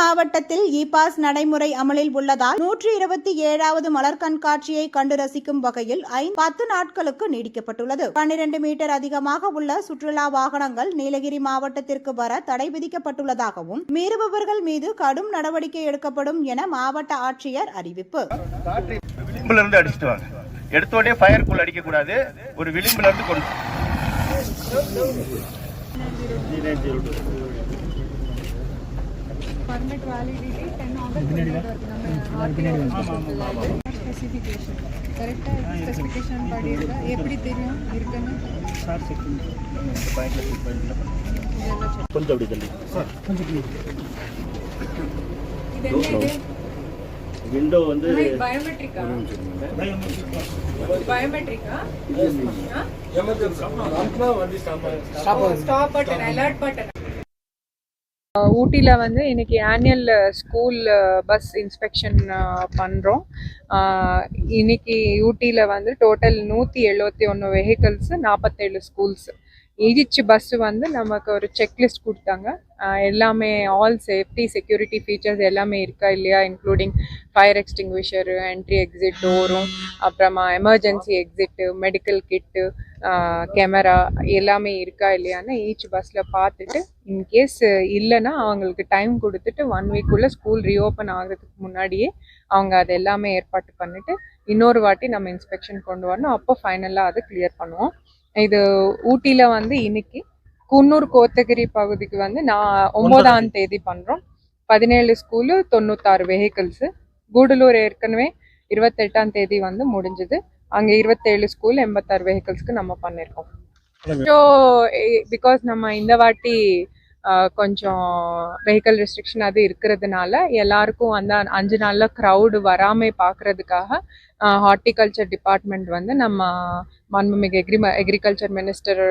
மாவட்டத்தில் e pass நடைமுறை அமலில் உள்ளதால் நூற்றி இருபத்தி ஏழாவது மலர் கண்காட்சியை கண்டு ரசிக்கும் வகையில் பத்து நாட்களுக்கு நீடிக்கப்பட்டுள்ளது. பன்னிரண்டு மீட்டர் அதிகமாக உள்ள சுற்றுலா வாகனங்கள் நீலகிரி மாவட்டத்திற்கு வர தடை விதிக்கப்பட்டுள்ளதாகவும் மீறுபவர்கள் மீது கடும் நடவடிக்கை எடுக்கப்படும் என மாவட்ட ஆட்சியர் அறிவிப்பு. எடுத்த உடனே ஃபயருக்குள்ள ஒரு விளிம்புல இருந்து கொண்டு permit validity 10 August 2021 ஸ்பெசிஃபிகேஷன் கரெக்டாக ஸ்பெசிஃபிகேஷன் படி இருக்கா எப்படி தெரியும்? இருக்குன்னு? கொஞ்சம் அப்படி தள்ளி. இது என்ன இது? விண்டோ வந்து பயோமெட்ரிக்கா பயோமெட்ரிக்கா ஸ்டாப் பட்டன் அலர்ட் பட்டன் ஊட்டியில் வந்து இன்னைக்கு ஆனுவல் ஸ்கூல் பஸ் இன்ஸ்பெக்ஷன் பண்ணுறோம் இன்னைக்கு ஊட்டியில் வந்து டோட்டல் நூற்றி எழுபத்தி ஒன்று வெஹிக்கல்ஸ் நாற்பத்தேழு ஸ்கூல்ஸ் ஈச் பஸ் வந்து நமக்கு ஒரு செக்லிஸ்ட் கொடுத்தாங்க. எல்லாமே ஆல் சேஃப்டி செக்யூரிட்டி ஃபீச்சர்ஸ் எல்லாமே இருக்கா இல்லையா? Including fire extinguisher entry exit டோரும் அப்புறமா emergency exit medical kit camera எல்லாமே இருக்கா இல்லையான்னு ஈச் பஸ்ஸில் பார்த்துட்டு இன்கேஸ் இல்லைன்னா அவங்களுக்கு டைம் கொடுத்துட்டு ஒன் வீக்குள்ளே ஸ்கூல் ரீஓப்பன் ஆகிறதுக்கு முன்னாடியே அவங்க அது எல்லாமே ஏற்பாடு பண்ணிட்டு இன்னொரு வாட்டி நம்ம இன்ஸ்பெக்ஷன் கொண்டு வரணும். அப்போ ஃபைனலாக அதை கிளியர் பண்ணுவோம். இது ஊட்டியில் வந்து இன்னைக்கு குன்னூர் கோத்தகிரி பகுதிக்கு வந்து நான் ஒன்பதாம் தேதி பண்ணுறோம் பதினேழு ஸ்கூலு தொண்ணூத்தாறு வெஹிக்கிள்ஸு கூடலூர் ஏற்கனவே இருபத்தெட்டாம் தேதி வந்து முடிஞ்சது. அங்கே இருபத்தேழு ஸ்கூல் எண்பத்தாறு வெஹிக்கிள்ஸ்க்கு நம்ம பண்ணியிருக்கோம் ஸோ பிகாஸ் நம்ம இந்த வாட்டி கொஞ்சம் வெஹிக்கல் ரெஸ்ட்ரிக்ஷன் அது இருக்கிறதுனால எல்லாருக்கும் அந்த அஞ்சு நாளில் க்ரௌடு வராமல் பார்க்கறதுக்காக ஹார்ட்டிகல்ச்சர் டிபார்ட்மெண்ட் வந்து நம்ம மாண்புமிகு எக்ரி அக்ரிகல்ச்சர் மினிஸ்டர்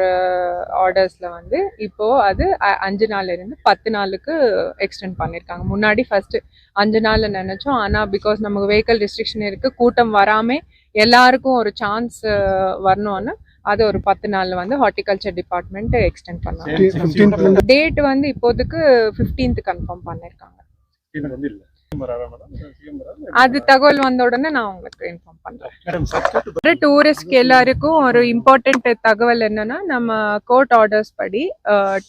ஆர்டர்ஸில் வந்து இப்போது அது அஞ்சு நாள்ல இருந்து பத்து நாளுக்கு எக்ஸ்டெண்ட் பண்ணியிருக்காங்க முன்னாடி ஃபஸ்ட்டு அஞ்சு நாளில் நினச்சோம். ஆனால் பிகாஸ் நமக்கு வெஹிக்கல் ரெஸ்ட்ரிக்ஷன் இருக்குது கூட்டம் வராமல் எல்லாருக்கும் ஒரு சான்ஸ் வரணும்னு அது ஒரு பத்து நாள்ல வந்து ஹார்ட்டிகல்ச்சர் டிபார்ட்மெண்ட் எக்ஸ்டெண்ட் பண்ணாங்க. டேட் வந்து இப்போதைக்கு 15th கன்ஃபார்ம் இல்ல. அது தகவல் வந்த உடனே நான் உங்களுக்கு இன்ஃபார்ம் பண்றேன். டூரிஸ்ட்க்கு எல்லாருக்கும் ஒரு இம்பார்ட்டன்ட் தகவல் என்னன்னா நம்ம கோர்ட் ஆர்டர்ஸ் படி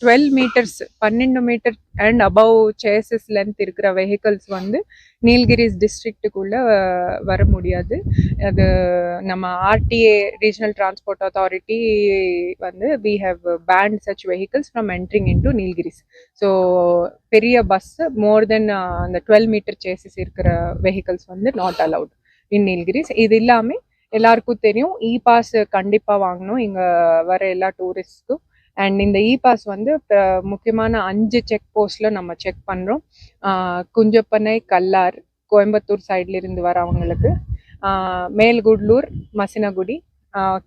டுவெல் மீட்டர்ஸ் பன்னெண்டு metre and above chassis length இருக்கிற வெஹிக்கல்ஸ் வந்து நீல்கிரிஸ் டிஸ்ட்ரிக்ட்டுக்குள்ள வர முடியாது. அது நம்ம ஆர்டிஏ ரீஜனல் டிரான்ஸ்போர்ட் அத்தாரிட்டி வந்து we have banned such vehicles from entering into Nilgiris so பெரிய பஸ் மோர் தென் அந்த டுவெல் மீட்டர் சேசஸ் இருக்கிற வெஹிக்கல்ஸ் வந்து நாட் அலவுட் இன் நீல்கிரிஸ் இது இல்லாமல் எல்லாருக்கும் தெரியும். இ பாஸ் கண்டிப்பாக வாங்கணும். இங்கே வர எல்லா டூரிஸ்ட்க்கும் அண்ட் இந்த இ பாஸ் வந்து முக்கியமான அஞ்சு செக் போஸ்ட்டில் நம்ம செக் பண்ணுறோம் குஞ்சப்பனை கல்லார் கோயம்புத்தூர் சைட்லேருந்து வரவங்களுக்கு. மேல்குடலூர் மேல்குட்லூர் மசினகுடி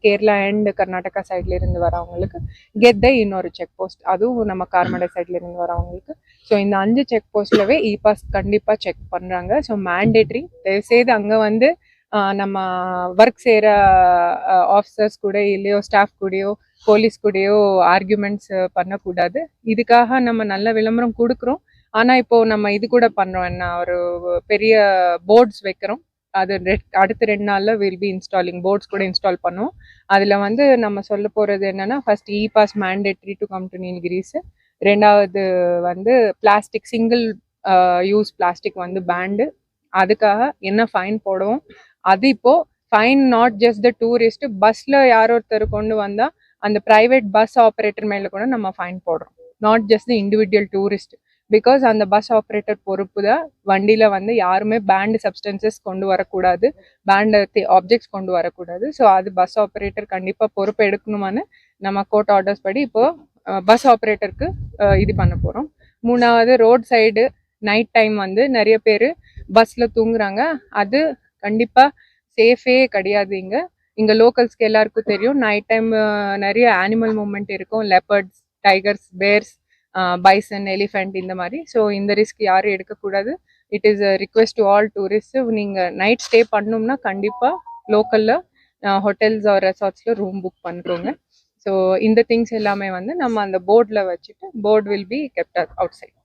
கேரளா அண்ட் கர்நாடகா சைட்ல இருந்து வரவங்களுக்கு கெத்தை இன்னொரு செக் போஸ்ட் அதுவும் நம்ம கார்மடை சைட்ல இருந்து வரவங்களுக்கு. ஸோ இந்த அஞ்சு செக் போஸ்ட்லவே இ பாஸ் கண்டிப்பாக செக் பண்ணுறாங்க ஸோ மேண்டேட்ரி தயவுசெய்து அங்கே வந்து நம்ம ஒர்க் செய்கிற ஆஃபீஸர்ஸ் கூட இல்லையோ ஸ்டாஃப் கூடயோ போலீஸ் கூடயோ ஆர்கியூமெண்ட்ஸ் பண்ணக்கூடாது. இதுக்காக நம்ம நல்ல விளம்பரம் கொடுக்குறோம். ஆனால் இப்போ நம்ம இது கூட பண்ணுறோம் என்ன ஒரு பெரிய போர்ட்ஸ் வைக்கிறோம். அது ரெட் அடுத்த ரெண்டு நாளில் வில் பி இன்ஸ்டாலிங் போர்ட்ஸ் கூட இன்ஸ்டால் பண்ணுவோம். அதில் வந்து நம்ம சொல்ல போகிறது என்னென்னா first e pass mandatory to come to Nilgiris ரெண்டாவது வந்து பிளாஸ்டிக் சிங்கிள் யூஸ் பிளாஸ்டிக் வந்து பேண்டு அதுக்காக என்ன ஃபைன் போடுவோம்? அது இப்போது fine not just the tourist பஸ்ஸில் யார் ஒருத்தர் கொண்டு வந்தால் அந்த ப்ரைவேட் பஸ் ஆப்ரேட்டர் மேலே கூட நம்ம ஃபைன் போடுறோம். Not just the individual tourist because அந்த பஸ் ஆப்ரேட்டர் பொறுப்பு தான் வண்டியில் வந்து யாருமே பேண்ட் சப்ஸ்டன்சஸ் கொண்டு வரக்கூடாது. பேண்ட் ஆப்ஜெக்ட்ஸ் கொண்டு வரக்கூடாது. ஸோ அது பஸ் ஆப்ரேட்டர் கண்டிப்பாக பொறுப்பு எடுக்கணுமான்னு நம்ம கோர்ட் ஆர்டர்ஸ் படி இப்போ பஸ் ஆப்ரேட்டருக்கு இது பண்ண போகிறோம் மூணாவது ரோட் சைடு நைட் டைம் வந்து நிறைய பேர் பஸ்ஸில் தூங்குறாங்க. அது கண்டிப்பாக சேஃபே கிடையாது இங்கே. இங்கே லோக்கல்ஸ்க்கு எல்லாருக்கும் தெரியும். நைட் டைம் நிறைய அனிமல் மூமெண்ட் இருக்கும். Leopards tigers bears bison elephant இந்த மாதிரி. ஸோ இந்த ரிஸ்க் யாரும் எடுக்கக்கூடாது. It is request to all tourist நீங்க நைட் ஸ்டே பண்ணோம்னா கண்டிப்பா லோக்கல்ல ஹோட்டல்ஸ் ஆர் ரெசார்ட்ஸ்ல ரூம் புக் பண்ணிக்கோங்க. ஸோ இந்த திங்ஸ் எல்லாமே வந்து நம்ம அந்த போர்டில் வச்சுட்டு board will be kept outside